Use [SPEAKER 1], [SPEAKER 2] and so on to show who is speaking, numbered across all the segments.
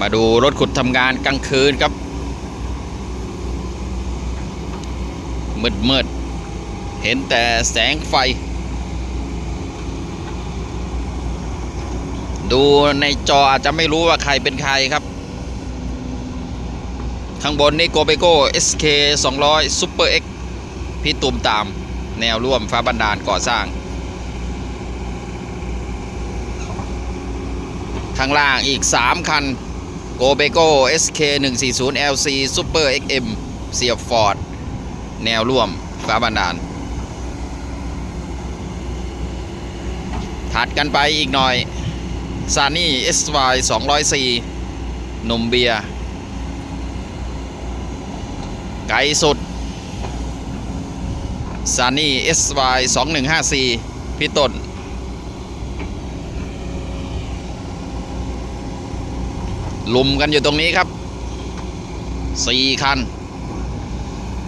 [SPEAKER 1] มาดูรถขุดทำงานกลางคืนครับ มืดมืดเห็นแต่แสงไฟ ดูในจออาจจะไม่รู้ว่าใครเป็นใครครับ ข้างบนนี่โกเบโก้ SK 200 Super X พี่ตุ่มตามแนวร่วมฟ้าบันดาลก่อสร้าง ข้างล่างอีก 3 คัน โกเบโก้ SK 140 LC Super XM เสียบฟอร์ด แนวร่วมฟ้าบันดาลถัดกันไปอีกหน่อยซานี่ SY 204นมเบียร์ ไกลสุดซานี่ SY 2154 พี่ต้น ลุมกันอยู่ตรงนี้ครับสี่คัน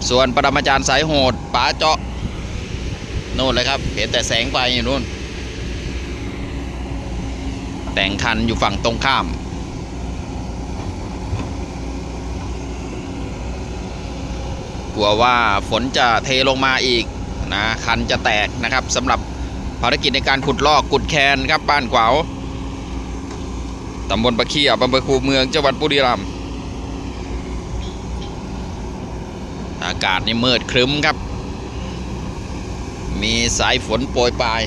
[SPEAKER 1] ส่วนปรมาจารย์สายโหดป๋าเจาะนู่นเลยครับ เห็นแต่แสงไฟอยู่นู่น แต่งคันอยู่ฝั่งตรงข้าม กลัวว่าฝนจะเทลงมาอีกนะคันจะแตกนะครับสำหรับภารกิจในการขุดลอกกุดแคนครับบ้านขวาว ตำบลปะเคียบอำเภอคูเมืองจังหวัดบุรีรัมย์อากาศนี่มืดครึ้มครับ มีสายฝนโปรยปลาย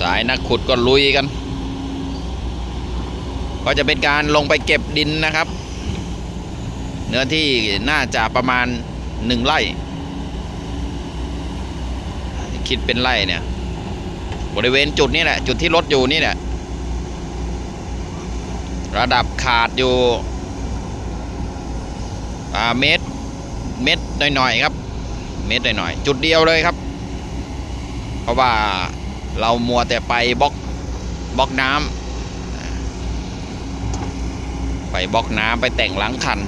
[SPEAKER 1] สายนักขุดก็ลุยกัน ก็จะเป็นการลงไปเก็บดินนะครับ เนื้อที่น่าจะประมาณหนึ่งไร่ คิดเป็นไร่เนี่ย บริเวณจุดนี้แหละ จุดที่รถอยู่นี่แหละ ระดับขาดอยู่เมตรเมตรหน่อยๆครับ เมตรหน่อยๆจุดเดียวเลยครับ เพราะว่าเรามัวแต่ไปบล็อกบล็อกน้ำไปบล็อกน้ำไปแต่งหลังคัน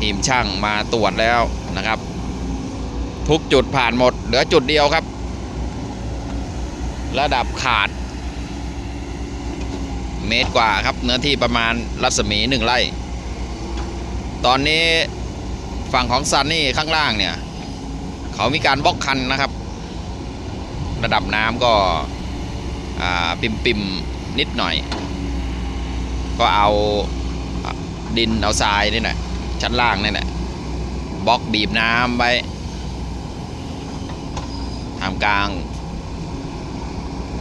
[SPEAKER 1] ทีมช่างมาตรวจแล้วนะครับ ทุกจุดผ่านหมด เหลือจุดเดียวครับ ระดับขาด เมตรกว่าครับ เนื้อที่ประมาณรัศมีหนึ่งไร่ ตอนนี้ฝั่งของซันนี่ข้างล่างเนี่ย เขามีการบล็อกคันนะครับ ระดับน้ำก็ปิมปิมๆนิดหน่อย ก็เอาดินเอาทรายนี่แหละชั้นล่างนี่แหละบล็อกบีบน้ำไว้ทำกลาง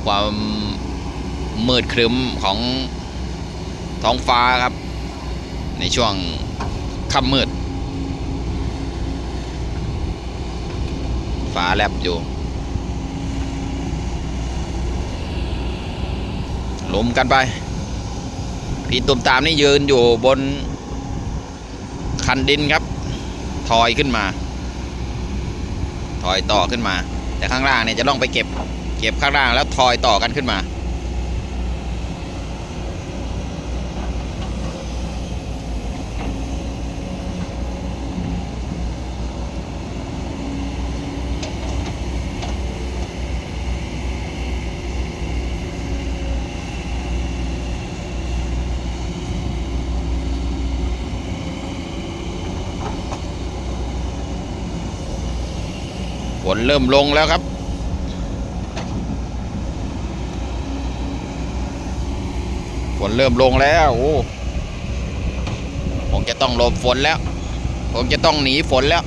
[SPEAKER 1] ความมืดครึ้มของท้องฟ้าครับ ในช่วงค่ำมืด ฟ้าแลบอยู่ลุมกันไป พี่ตุ่มตามนี่ยืนอยู่บนคันดินครับ ถอยขึ้นมา ถอยต่อขึ้นมา แต่ข้างล่างเนี่ยจะต้องไปเก็บ เก็บข้างล่างแล้วถอยต่อกันขึ้นมา ฝนเริ่มลงแล้วครับ นเริ่มลงแล้วโอ้คงจะต้องหลบฝนแล้วคงจะต้องหนีฝนแล้ว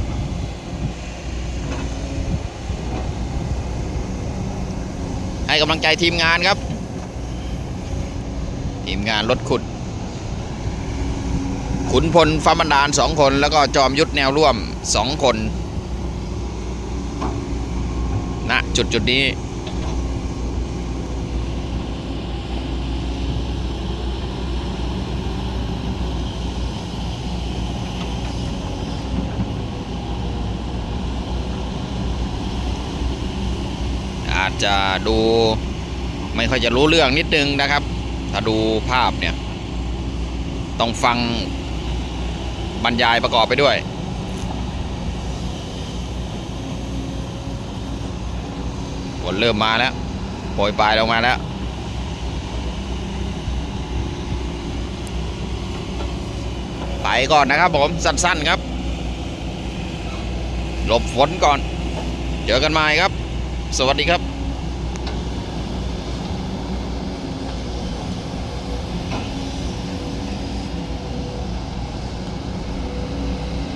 [SPEAKER 1] ให้กำลังใจทีมงานครับ ทีมงานรถขุด ขุนพลฟ้าบันดาลสองคน แล้วก็จอมยุทธแนวร่วมสองคนณจุดจุดนี้ จจะดูไม่ค่อยจะรู้เรื่องนิดนึงนะครับ ถ้าดูภาพเนี่ย ต้องฟังบรรยายประกอบไปด้วย ฝนเริ่มมาแล้วโปรยปลายลงมาแล้วไปก่อนนะครับผมสั้นๆครับ หลบฝนก่อน เจอกันใหม่ครับ สวัสดีครับ